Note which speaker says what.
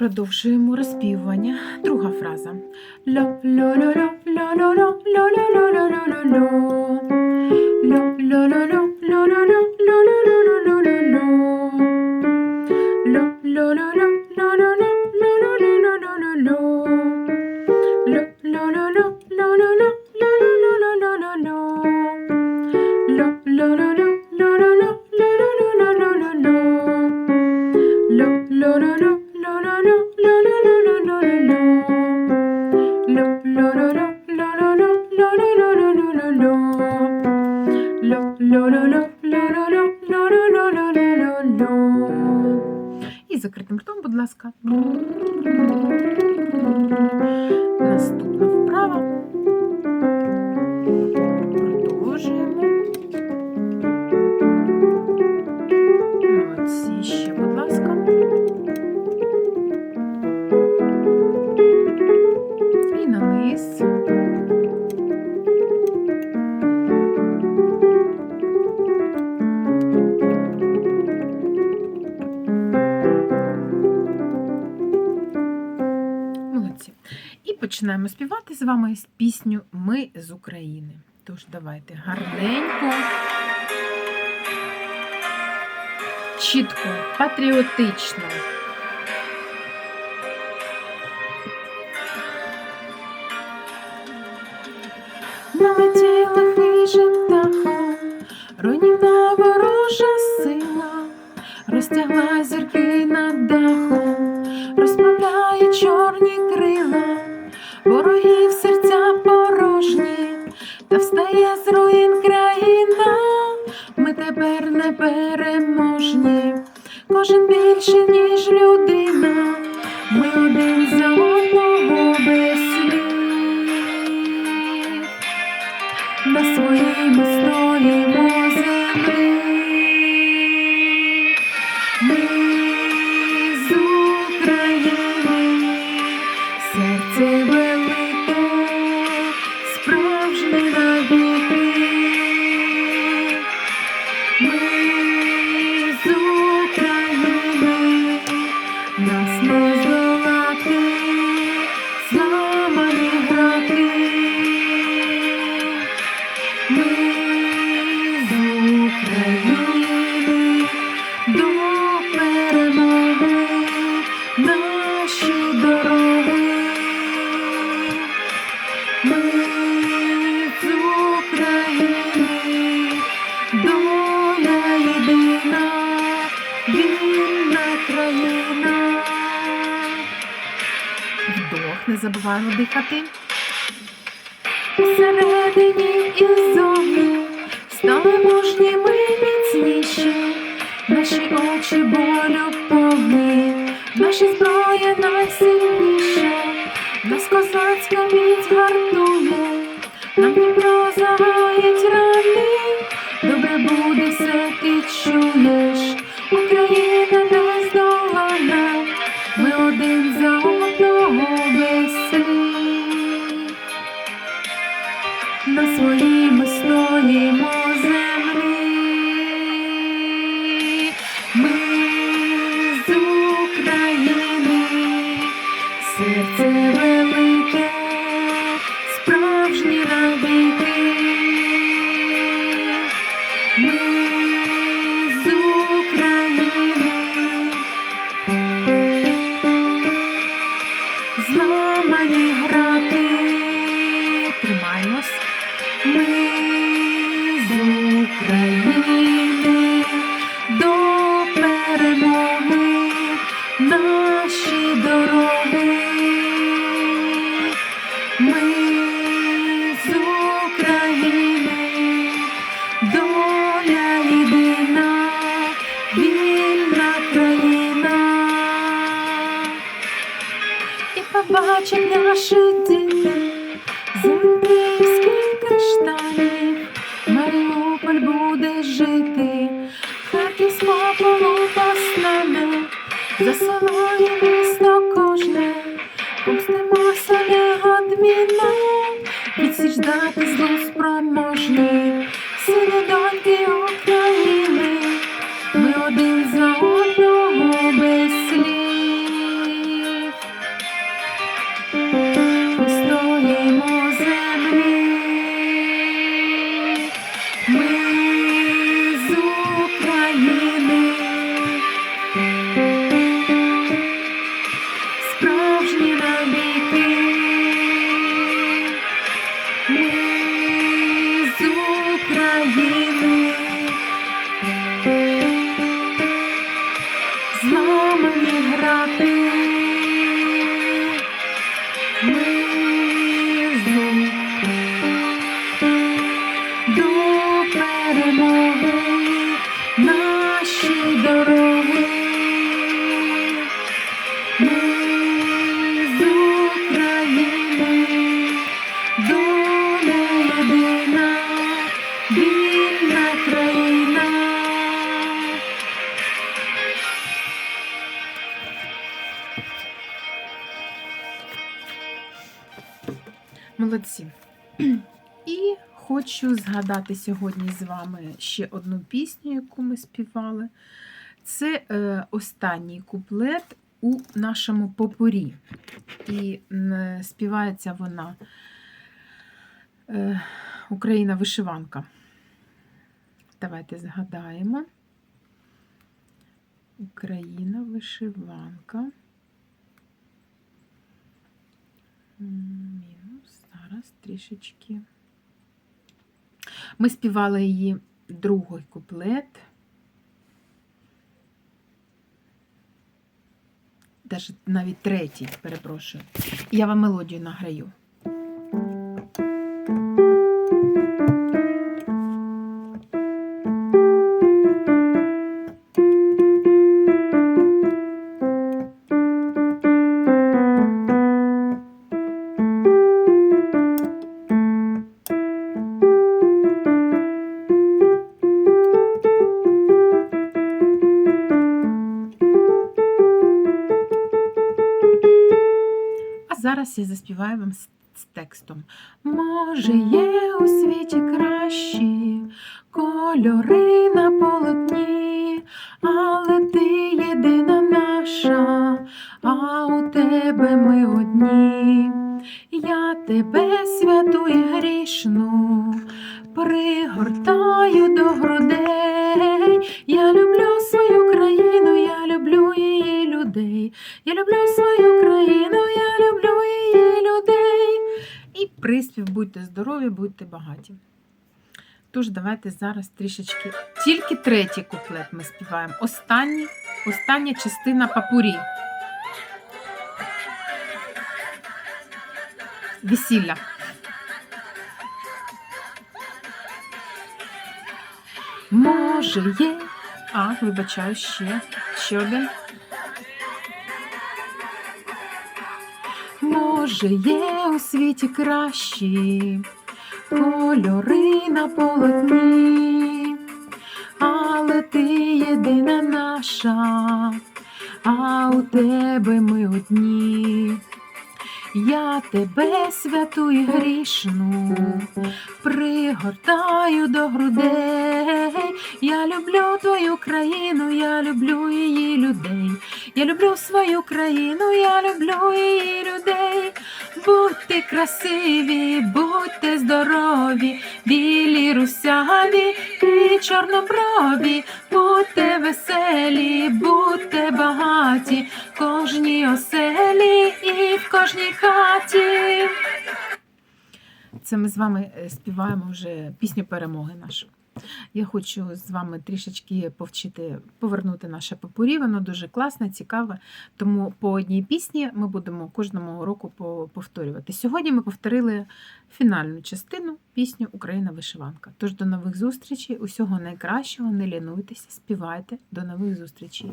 Speaker 1: Продовжуємо розпівування. Друга фраза. Ло І закритим ртом, будь ласка. Наступна вправа. Починаємо співати з вами пісню Ми з України. Тож давайте гарненько, чітко, патріотично. Налетіла хижим птахом, руйнівна ворожа сила, розтягла зірки над дахом, ворогів серця порожні, та встає з руїн країна, ми тепер не переможні, кожен більше, ніж людина, ми один за одного без слів. На своїй стоїмо землі. Країна. Вдох, не забуваємо дихати. Всередині і зовні стали мужніми міцніші, наші очі болю повні, наші зброя найсильніша, нас козацька міць гартує, нам Дніпро загоїть на своїй ми стоїмо плачем нашити землі, скільки штанів, Маріуполь буде жити, Хатів з попелу постане, за село і місто кожне, помстимося неодмінно, відсіч дати злу спроможне, сини доньки стоїмо землі, ми з України, справжні навіки. Ми перемоги дороги. Молодці. І хочу згадати сьогодні з вами ще одну пісню, яку ми співали. Це е, останній куплет у нашому попорі. І співається вона е, Україна вишиванка. Давайте згадаємо. Україна вишиванка. Мінус. Зараз трішечки. Ми співали її другий куплет. Даже навіть третій, перепрошую. Я вам мелодію награю. Зараз я заспіваю вам з, з текстом. Може, є у світі кращі кольори на полотні, але ти єдина наша, а у тебе ми одні. Я тебе святу і грішну пригортаю до грудей. Я люблю свою країну, я люблю її людей. Я люблю приспів, будьте здорові, будьте багаті. Тож, давайте зараз трішечки. Тільки третій куплет ми співаємо. Останній, остання частина папурі. Весілля. Може, є. А, вибачаю, ще. Ще один. Може, є у світі кращі кольори на полотні, але ти єдина наша, а у тебе ми одні. Я тебе святу і грішну пригортаю до грудей. Я люблю твою країну, я люблю її людей. Я люблю свою країну, я люблю її людей. Будьте красиві, будьте здорові, білі русяві і чорноброві, будьте веселі, будьте багаті, кожній оселі і в кожній хаті. Це ми з вами е, співаємо вже пісню перемоги нашу. Я хочу з вами трішечки повчити, повернути наше попурі. Воно дуже класне, цікаве. Тому по одній пісні ми будемо кожному року повторювати. Сьогодні ми повторили фінальну частину пісню Україна вишиванка. Тож до нових зустрічей, усього найкращого, не лінуйтеся, співайте. До нових зустрічей.